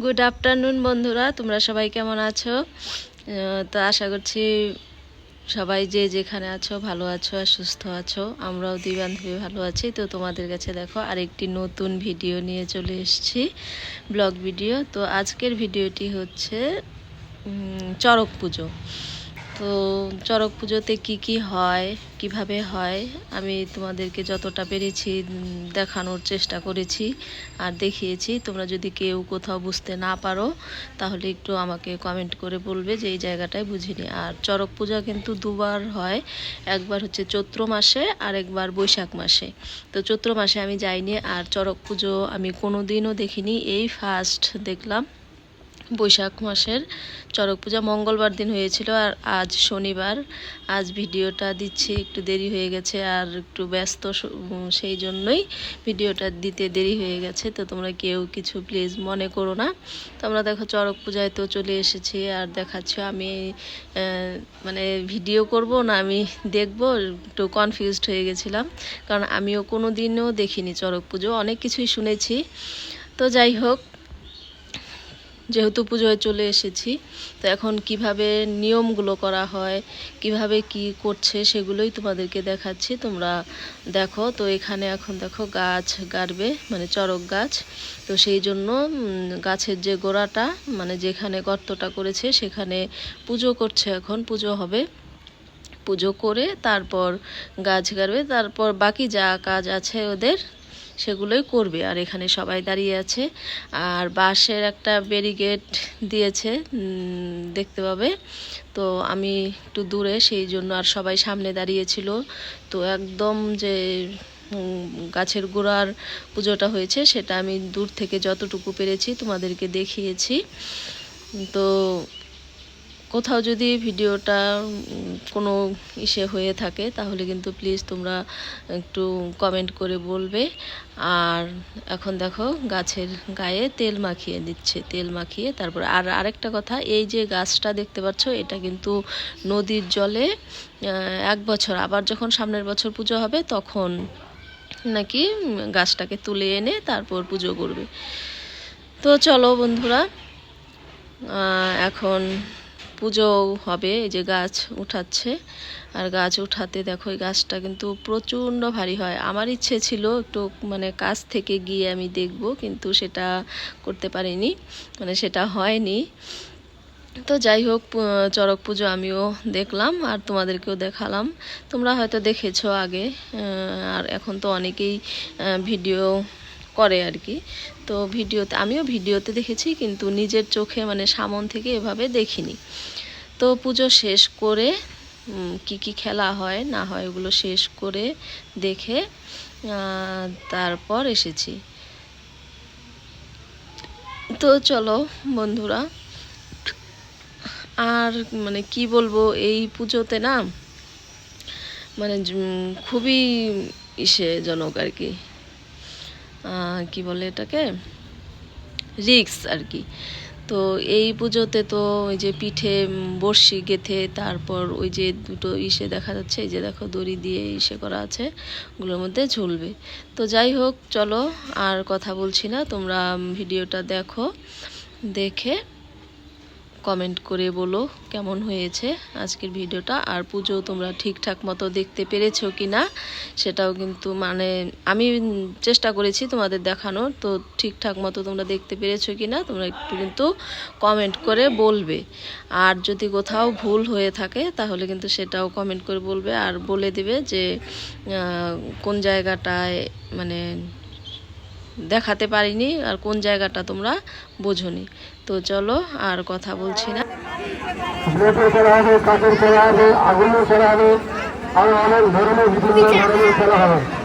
Good afternoon বন্ধুরা। তোমরা সবাই কেমন আছো? তো আশা করছি সবাই যে যেখানে আছো, ভালো আছো আর সুস্থ আছো। আমরাও দুই বান্ধবী ভালো আছি। তো তোমাদের কাছে দেখো, আরেকটি নতুন ভিডিও নিয়ে চলে এসছি, ব্লগ ভিডিও। তো আজকের ভিডিওটি হচ্ছে চড়ক পুজো। তো চড়ক পুজোতে কি কি হয়, কীভাবে হয়, আমি তোমাদেরকে যতটা পেরেছি দেখানোর চেষ্টা করেছি আর দেখিয়েছি। তোমরা যদি কেউ কোথাও বুঝতে না পারো, তাহলে একটু আমাকে কমেন্ট করে বলবে যে এই জায়গাটায় বুঝিনি। আর চড়ক পূজা কিন্তু দুবার হয়, একবার হচ্ছে চৈত্র মাসে আর একবার বৈশাখ মাসে। তো চৈত্র মাসে আমি যাইনি আর চড়ক পুজো আমি কোনো দিনও দেখিনি। এই ফার্স্ট দেখলাম। বৈশাখ মাসের চড়ক পূজা। মঙ্গলবার দিন হয়েছিল আর আজ শনিবার। আজ ভিডিওটা দিচ্ছি, একটু দেরি হয়ে গেছে আর একটু ব্যস্ত সেই জন্যই ভিডিওটা দিতে দেরি হয়ে গেছে। তো তোমরা কেউ কিছু প্লিজ মনে করো না। তো আমরা দেখো চড়ক পূজায় তো চলে এসেছি আর দেখাচ্ছ আমি মানে ভিডিও করব না আমি দেখব, একটু কনফিউজড হয়ে গেছিলাম। কারণ আমিও কোনো দিনও দেখিনি চড়ক পুজো, অনেক কিছুই শুনেছি। তো যাই হোক যেহেতু পুজোয় চলে এসেছি, তো এখন কীভাবে নিয়মগুলো করা হয়, কীভাবে কি করছে সেগুলোই তোমাদেরকে দেখাচ্ছি। তোমরা দেখো, তো এখানে এখন দেখো গাছ গাড়বে মানে চড়ক গাছ। তো সেই জন্য গাছের যে গোড়াটা মানে যেখানে গর্তটা করেছে, সেখানে পুজো করছে এখন, পুজো হবে। পুজো করে তারপর গাছ গাড়বে, তারপর বাকি যা কাজ আছে ওদের সেগুলোই করবে। আর এখানে সবাই দাঁড়িয়ে আছে। আর বাঁশের একটা ব্যারিগেড দিয়েছে দেখতে পাবে? তো আমি একটু দূরে, সেই জন্য আর সবাই সামনে দাঁড়িয়েছিল তো একদম যে গাছের গোড়ার পুজোটা হয়েছে, সেটা আমি দূর থেকে যতটুকু পেরেছি তোমাদেরকে দেখিয়েছি। তো কোথাও যদি ভিডিওটা কোনো ইসে হয়ে থাকে, তাহলে কিন্তু প্লিজ তোমরা একটু কমেন্ট করে বলবে। আর এখন দেখো, গাছের গায়ে তেল মাখিয়ে দিচ্ছে, তেল মাখিয়ে। তারপর আর আরেকটা কথা, এই যে গাছটা দেখতে পাচ্ছ, এটা কিন্তু নদীর জলে এক বছর, আবার যখন সামনের বছর পুজো হবে, তখন নাকি গাছটাকে তুলে এনে তারপর পুজো করবে। তো চলো বন্ধুরা এখন পুজো হবে, এই যে গাছ উঠাচ্ছে। আর গাছ উঠাতে দেখো, এই গাছটা কিন্তু প্রচণ্ড ভারী হয়। আমার ইচ্ছে ছিল একটু মানে কাছ থেকে গিয়ে আমি দেখব, কিন্তু সেটা করতে পারিনি মানে সেটা হয়নি। তো যাই হোক চড়ক পুজো আমিও দেখলাম আর তোমাদেরকেও দেখালাম। তোমরা হয়তো দেখেছ আগে আর এখন তো অনেকেই ভিডিও করে আর কি। তো ভিডিওতে, আমিও ভিডিওতে দেখেছি, কিন্তু নিজের চোখে মানে সামন থেকে এভাবে দেখিনি। তো পুজো শেষ করে কি কি খেলা হয়, না হয় ওগুলো শেষ করে দেখে তারপর এসেছি। তো চলো বন্ধুরা, আর মানে কি বলব, এই পুজোতে না মানে খুবই ইসেজনক আর কি। কি বলে এটাকে? রিক্স আর কি তো এই পুজোতে তো ওই যে পিঠে বর্ষি গেথে, তারপর ওই যে দুটো ইসে দেখা যাচ্ছে, এই যে দেখো দড়ি দিয়ে ইসে করা আছে, ওগুলোর মধ্যে ঝুলবে। তো যাই হোক, চলো আর কথা বলছি না, তোমরা ভিডিওটা দেখো, দেখে কমেন্ট করে বলো কেমন হয়েছে আজকের ভিডিওটা। আর পুজো তোমরা ঠিকঠাক মতো দেখতে পেরেছ কি না সেটাও কিন্তু মানে আমি চেষ্টা করেছি তোমাদের দেখানোর। তো ঠিকঠাক মতো তোমরা দেখতে পেরেছ কি না তোমরা একটু কিন্তু কমেন্ট করে বলবে। আর যদি কোথাও ভুল হয়ে থাকে তাহলে কিন্তু সেটাও কমেন্ট করে বলবে। আর বলে দেবে যে কোন জায়গাটায় মানে দেখাতে পারিনি আর কোন জায়গাটা তোমরা বোঝনি। তো চলো আর কথা বলছি না। আগুন হবে, আরও অনেক ধরনের বিভিন্ন ধরনের খেলা হবে।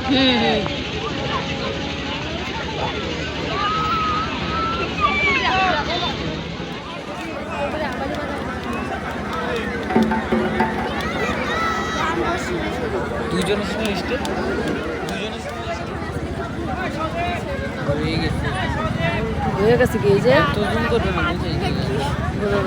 হুম হুম দুজন লিস্টে হয়ে গেছে। কি যে? তো জুম করবে না বুঝে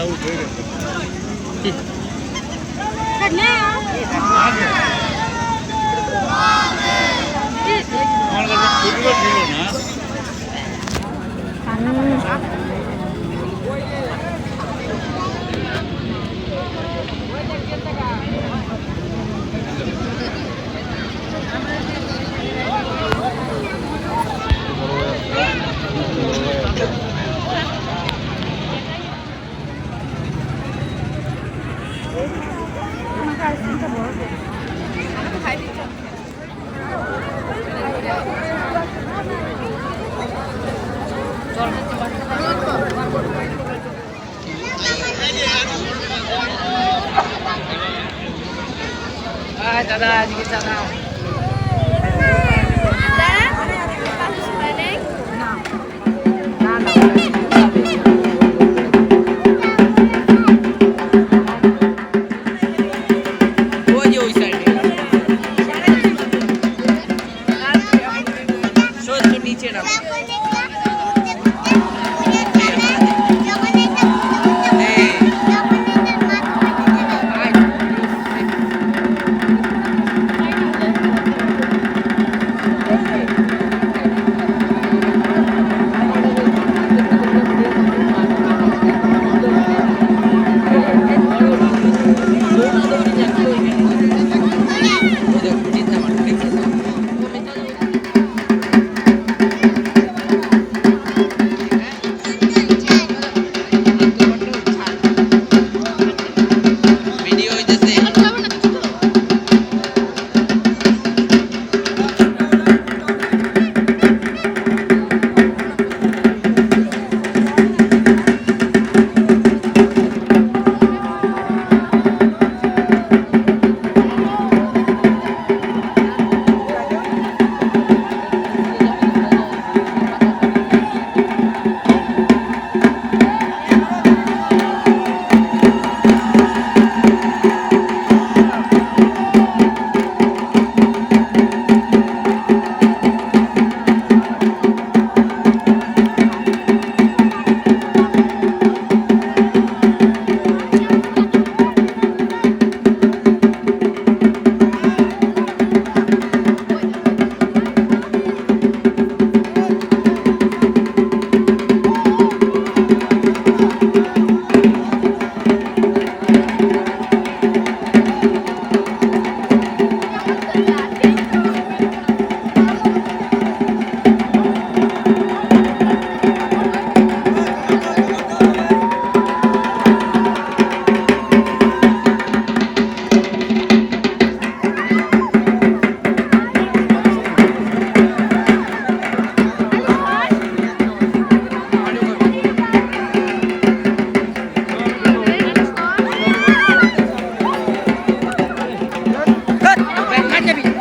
বোঝা যায়। দাদা আজকে দাদা ওই তো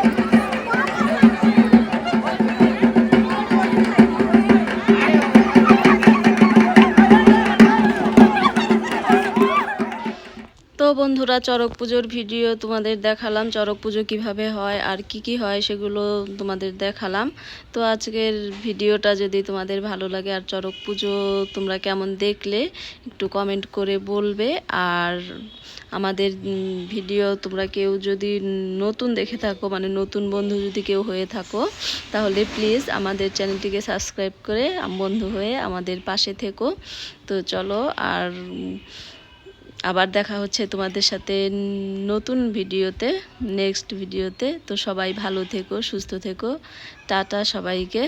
বন্ধুরা, চড়ক পুজোর ভিডিও তোমাদের দেখালাম, চড়ক পুজো কীভাবে হয়, আর কি কি হয় সেগুলো তোমাদের দেখালাম। তো আজকের ভিডিওটা যদি তোমাদের ভালো লাগে, আর চড়ক পুজো তোমরা কেমন দেখলে, একটু কমেন্ট করে বলবে। আর আমাদের ভিডিও তোমরা কেউ যদি নতুন দেখে থাকো মানে নতুন বন্ধু যদি কেউ হয়ে থাকো, তাহলে প্লিজ আমাদের চ্যানেলটিকে সাবস্ক্রাইব করে বন্ধু হয়ে আমাদের পাশে থেকো। তো চলো, আর আবার দেখা হচ্ছে তোমাদের সাথে নতুন ভিডিওতে নেক্সট ভিডিওতে। তো সবাই ভালো থেকো, সুস্থ থেকো। টাটা সবাইকে।